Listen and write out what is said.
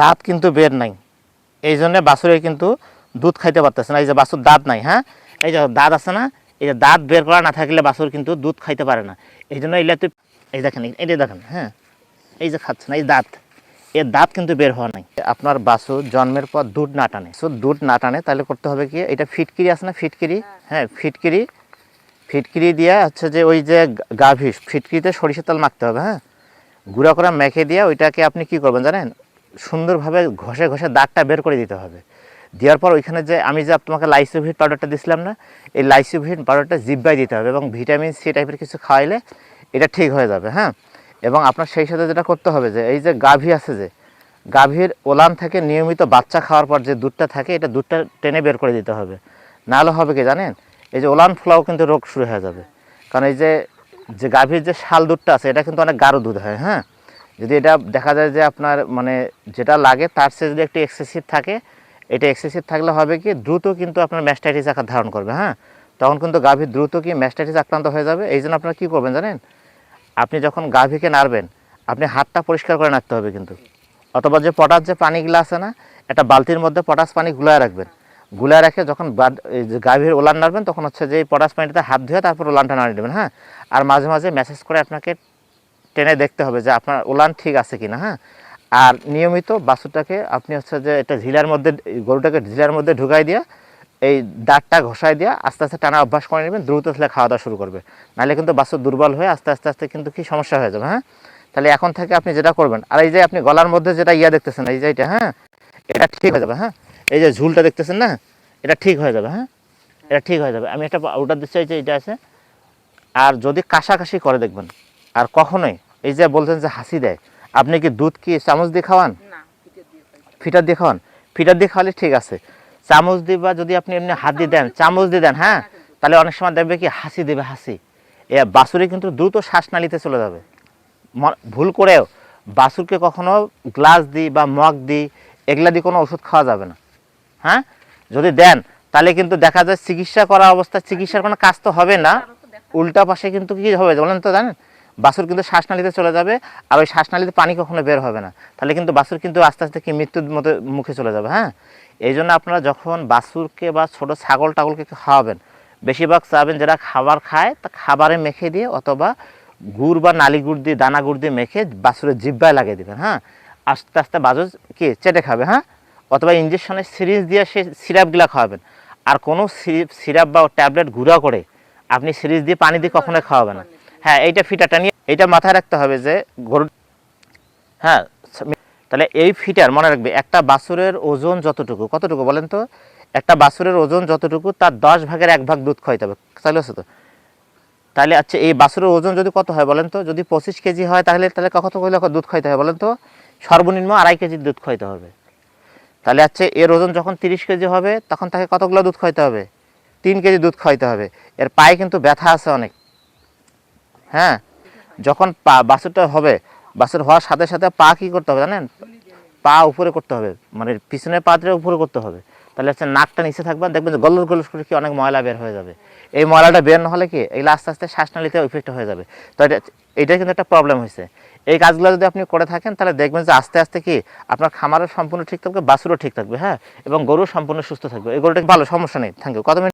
দাঁত কিন্তু বের নাই। এই জন্য বাছুরে কিন্তু দুধ খাইতে পারতেছে না। এই যে বাছুর দাঁত নাই হ্যাঁ? এই যে দাঁত আছে না, এই যে দাঁত বের করা না থাকলে বাছুর কিন্তু দুধ খাইতে পারে না। এই জন্য এগুলা তুই এই দেখেন যে দেখেন হ্যাঁ? এই যে খাচ্ছে না, এই দাঁত। এর দাঁত কিন্তু বের হওয়া নাই। আপনার বাছুর জন্মের পর দুধ না টানে। সো দুধ না টানে, তাহলে করতে হবে কি? এটা ফিটকিরি আছে না, ফিটকিরি? হ্যাঁ ফিটকিরি। ফিটকিরি দিয়ে হচ্ছে যে ওই যে গাভী ফিটকিরিতে সরিষার তেল মাখতে হবে হ্যাঁ? গুঁড়া করে মেখে দিয়ে ওইটাকে আপনি কি করবেন জানেন? সুন্দরভাবে ঘষে ঘষে দাগটা বের করে দিতে হবে। দেওয়ার পর ওইখানে যে আমি যে তোমাকে লাইসোভিট পাউডারটা দিছিলাম না, এই লাইসোভিট পাউডারটা জিব্বাই দিতে হবে এবং ভিটামিন সি টাইপের কিছু খাওয়াইলে এটা ঠিক হয়ে যাবে হ্যাঁ? এবং আপনার সেই সাথে যেটা করতে হবে যে, এই যে গাভী আছে যে, গাভীর ওলান থেকে নিয়মিত বাচ্চা খাওয়ার পর যে দুধটা থাকে, এটা দুধটা টেনে বের করে দিতে হবে। নাহলে হবে কি জানেন? এই যে ওলান ফোলাও কিন্তু রোগ শুরু হয়ে যাবে। কারণ এই যে যে গাভীর যে শাল দুধটা আছে, এটা কিন্তু অনেক গাঢ় দুধ হয় হ্যাঁ? যদি এটা দেখা যায় যে আপনার মানে যেটা লাগে তার চেয়ে যদি একটু এক্সেসিভ থাকে, এটা এক্সেসিভ থাকলে হবে কি দ্রুত কিন্তু আপনার ম্যাস্টাইটিস আকার ধারণ করবে হ্যাঁ? তখন কিন্তু গাভী দ্রুত কি ম্যাস্টাইটিস আক্রান্ত হয়ে যাবে। এই জন্য আপনারা কী করবেন জানেন? আপনি যখন গাভীকে নাড়বেন, আপনি হাতটা পরিষ্কার করে নাড়তে হবে কিন্তু। অথবা যে পটাশ যে পানিগুলো আছে না, একটা বালতির মধ্যে পটাশ পানি গুলায় রাখবেন। গুলায় রেখে যখন গাভীর ওলান নাড়বেন, তখন হচ্ছে যে পটাশ পানিটাতে হাত ধুয়ে তারপর ওলানটা নাড়িয়ে দেবেন হ্যাঁ? আর মাঝে মাঝে মেসেজ করে আপনাকে টেনে দেখতে হবে যে আপনার ওলান ঠিক আছে কিনা হ্যাঁ? আর নিয়মিত বাছুরটাকে আপনি হচ্ছে যে এটা ঝিলার মধ্যে, গরুটাকে ঝিলার মধ্যে ঢুকাই দিয়ে, এই দাঁতটা ঘষাই দিয়ে আস্তে আস্তে টানা অভ্যাস করে নেবেন, দ্রুত তাহলে খাওয়া দাওয়া শুরু করবে। নাহলে কিন্তু বাছুর দুর্বল হয়ে আস্তে আস্তে আস্তে কিন্তু কি সমস্যা হয়ে যাবে হ্যাঁ? তাহলে এখন থেকে আপনি যেটা করবেন, আর এই যে আপনি গলার মধ্যে যেটা ইয়া দেখতেছেন, এই যে এটা হ্যাঁ? এটা ঠিক হয়ে যাবে হ্যাঁ? এই যে ঝুলটা দেখতেছেন না, এটা ঠিক হয়ে যাবে হ্যাঁ? এটা ঠিক হয়ে যাবে। আমি একটা ওটা দিচ্ছি যে এটা আছে। আর যদি কাশাকাশি করে দেখবেন আর কখনোই। এই যে বলছেন যে হাসি দেয় আপনি কি দুধ কি চামচ দিয়ে খাওয়ান। ফিটার দিয়ে খাওয়ান? ফিটার দিয়ে খাওয়ালে ঠিক আছে। চামচ দিয়ে বা যদি আপনি এমনি হাত দিয়ে দেন চামচ দিয়ে দেন হ্যাঁ? তাহলে অনেক সময় দেখবে কি হাসি দেবে হাসি। এ বাছুরে কিন্তু দ্রুত শ্বাসনালীতে চলে যাবে। ভুল করেও বাছুরকে কখনো গ্লাস দিই বা মগ দিই এগুলা দিয়ে কোনো ওষুধ খাওয়া যাবে না। হ্যাঁ? যদি দেন তাহলে কিন্তু দেখা যায় চিকিৎসা করা অবস্থা চিকিৎসার কোনো কাজ তো হবে না। উল্টা পাশে কিন্তু কি হবে বলেন তো জানেন? বাছুর কিন্তু শ্বাসনালীতে চলে যাবে আর ওই শ্বাসনালীতে পানি কখনো বের হবে না। তাহলে কিন্তু বাছুর কিন্তু আস্তে আস্তে কি মৃত্যুর মতো মুখে চলে যাবে হ্যাঁ? এই জন্য আপনারা যখন বাছুরকে বা ছোট ছাগল টাগলকে খাওয়াবেন, বেশিরভাগ চাবেন যারা খাবার খায়, তা খাবারে মেখে দিয়ে অথবা গুড় বা নালি গুড় দিয়ে, দানা গুড় দিয়ে মেখে বাছুরের জিব্বায় লাগিয়ে দেবেন হ্যাঁ? আস্তে আস্তে বাছুর কি চেটে খাবে হ্যাঁ? অথবা ইঞ্জেকশনের সিরিজ দিয়ে সে সিরাপগুলো খাওয়াবেন। আর কোনো সিরাপ বা ট্যাবলেট গুঁড়া করে আপনি সিরিজ দিয়ে পানি দিয়ে কখনোই খাওয়াবেন না। হ্যাঁ এইটা ফিটাটা নিয়ে, এইটা মাথায় রাখতে হবে যে গরু হ্যাঁ তাহলে এই ফিটার মনে রাখবে, একটা বাছুরের ওজন যতটুকু, কতটুকু বলেন তো? একটা বাছুরের ওজন যতটুকু, তার দশ ভাগের এক ভাগ দুধ খাইতে হবে, তাহলে তো? তাহলে আচ্ছা এই বাছুরের ওজন যদি কত হয় বলেন তো? যদি পঁচিশ কেজি হয়, তাহলে তাহলে কত দুধ খাইতে হয় বলেন তো? সর্বনিম্ন আড়াই কেজি দুধ খাইতে হবে। তাহলে হচ্ছে এর ওজন যখন তিরিশ কেজি হবে, তখন তাকে কতগুলো দুধ খাইতে হবে? তিন কেজি দুধ খাইতে হবে। এর পায়ে কিন্তু ব্যথা আছে অনেক। হ্যাঁ যখন পা বাছুরটা হবে, বাছুর হওয়ার সাথে সাথে পা কি করতে হবে জানেন? পা উপরে করতে হবে মানে পিছনের পাত্রে উপরে করতে হবে। তাহলে হচ্ছে নাকটা নিচে থাকবে, দেখবেন যে গলস গলস করে কি অনেক ময়লা বের হয়ে যাবে। এই ময়লাটা বের না হলে কি এগুলো আস্তে আস্তে শ্বাসনালীতে ইফেক্ট হয়ে যাবে। তো এটা এটা কিন্তু একটা প্রবলেম হয়েছে। এই কাজগুলো যদি আপনি করে থাকেন, তাহলে দেখবেন যে আস্তে আস্তে কি আপনার খামারও সম্পূর্ণ ঠিক থাকবে, বাছুরও ঠিক থাকবে হ্যাঁ? এবং গরু সম্পূর্ণ সুস্থ থাকবে। এই গরুটা ভালো, সমস্যা নেই। থ্যাংক ইউ কত